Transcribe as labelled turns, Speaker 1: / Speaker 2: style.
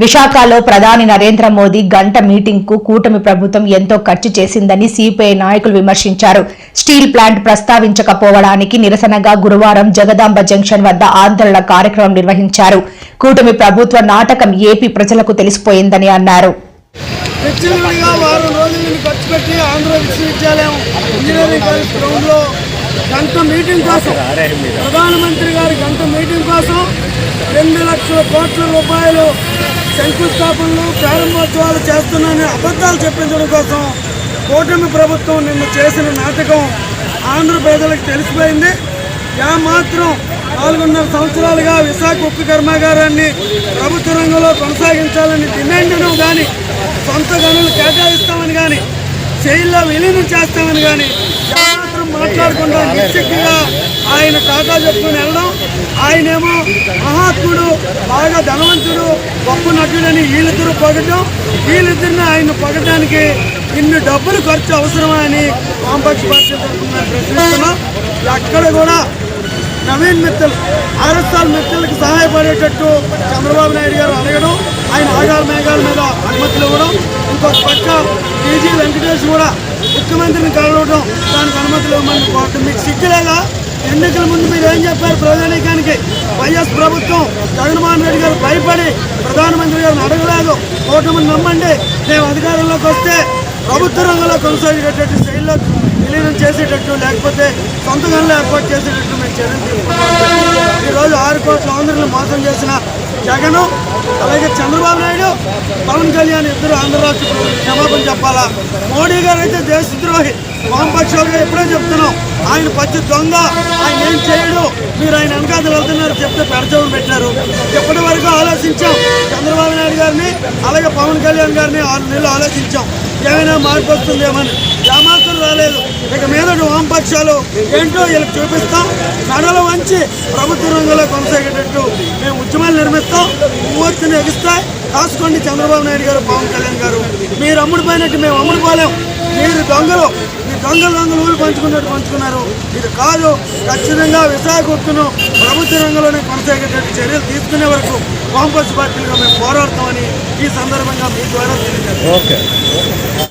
Speaker 1: విశాఖలో ప్రధాని నరేంద్ర మోదీ గంట మీటింగ్కు కూటమి ప్రభుత్వం ఎంతో ఖర్చు చేసిందని సిపిఐ నాయకులు విమర్శించారు. స్టీల్ ప్లాంట్ ప్రస్తావించకపోవడానికి నిరసనగా గురువారం జగదాంబ జంక్షన్ వద్ద ఆందోళన కార్యక్రమం నిర్వహించారు. కూటమి ప్రభుత్వ నాటకం ఏపీ ప్రజలకు తెలిసిపోయిందని అన్నారు.
Speaker 2: గంట మీటింగ్ కోసం ప్రధానమంత్రి గారి గంట మీటింగ్ కోసం రెండు లక్షల కోట్ల రూపాయలు శంకుస్థాపనలు ప్రారంభోత్సవాలు చేస్తున్నాయని అబద్ధాలు చెప్పించడం కోసం కూటమి ప్రభుత్వం నిన్న చేసిన నాటకం ఆంధ్ర ప్రజలకు తెలిసిపోయింది. ఏమాత్రం మాత్రం నాలుగున్నర సంవత్సరాలుగా విశాఖ ఉక్కు కర్మాగారాన్ని ప్రభుత్వ రంగంలో కొనసాగించాలని డిమాండ్ను కానీ సొంత గనులు కేటాయిస్తామని కానీ జైల్లో విలీనం చేస్తామని కానీ ఏమాత్రం మాట్లాడకుండా నిశ్చిక్తిగా ఆయన టాటా చెప్పుకుని వెళ్ళడం. ఆయనేమో మహాత్ముడు బాగా ధనవంతుడు గొప్ప నటుడని వీళ్ళిద్దరూ పొగటం వీళ్ళిద్దరిని ఆయన పొగటానికి ఇన్ని డబ్బులు ఖర్చు అవసరమా అని వామపక్ష పార్టీ తరఫున ప్రశ్నిస్తున్నాం. ఎక్కడ కూడా నవీన్ మిత్తల్ ఆర్ఎస్ఆర్ మిత్తల్కి సహాయపడేటట్టు చంద్రబాబు నాయుడు గారు అడగడం ఆయన ఆగాల మేఘాల మీద అనుమతులు ఇవ్వడం ఇంకొక పక్క టీజీ వెంకటేష్ కూడా ముఖ్యమంత్రిని కలవడం దానికి అనుమతులు ఇవ్వమని కోరటం. మీకు సిగ్గులేదా? ఎన్నికల ముందు మీరు ఏం చెప్పారు ప్రజానీకానికి? టీఆర్ఎస్ ప్రభుత్వం జగన్మోహన్ రెడ్డి గారు భయపడి ప్రధానమంత్రి గారిని అడగలేదు ఓటమిని నమ్మండి. మేము అధికారంలోకి వస్తే ప్రభుత్వ రంగంలో కొనసాగేటట్టు శైలిలో విలీనం చేసేటట్టు లేకపోతే సొంత గనులు ఏర్పాటు చేసేటట్టు మేము చర్యలు తీసుకుంటాం కోట్ల ఆంధ్రులు మోసం చేసిన జగన్ అలాగే చంద్రబాబు నాయుడు పవన్ కళ్యాణ్ ఇద్దరు ఆంధ్ర రాష్ట్ర క్షమాపణ చెప్పాలా? మోడీ గారు అయితే దేశద్రోహి. వామపక్షాలుగా ఎప్పుడో చెప్తున్నాం. ఆయన పచ్చి దొంగ ఆయన ఏం చేయడు. మీరు ఆయన వెనకాల వెళ్తున్నారు చెప్తే పెడచవం పెట్టారు ఎప్పటి వరకు ఆలోచించాం. చంద్రబాబు నాయుడు గారిని అలాగే పవన్ కళ్యాణ్ గారిని ఆరు నెలలు ఆలోచించాం. ఏమైనా మార్పు వస్తుందేమని. రాలేదు. ఇక మీదటి వామపక్షాలు ఏంటో వీళ్ళకి చూపిస్తాం. నడలు వంచి ప్రభుత్వ రంగంలో కొనసాగేటట్టు మేము ఉద్యమాలు నిర్మిస్తాం. మూర్తిని ఎగిస్తాయి. కాసుకోండి చంద్రబాబు నాయుడు గారు పవన్ కళ్యాణ్ గారు. మీరు అమ్ముడు పోయినట్టు మేము అమ్ముడు పోలేం. మీరు దొంగలు. మీ దొంగలు దొంగలు ఊరు పంచుకున్నట్టు పంచుకున్నారు. ఇది కాదు. ఖచ్చితంగా విశాఖ ఉక్కును ప్రభుత్వ రంగంలోనే కొనసాగేటట్టు చర్యలు తీసుకునే వరకు వామపక్ష పార్టీలుగా మేము పోరాడతామని ఈ సందర్భంగా మీ ద్వారా తెలియజేస్తాం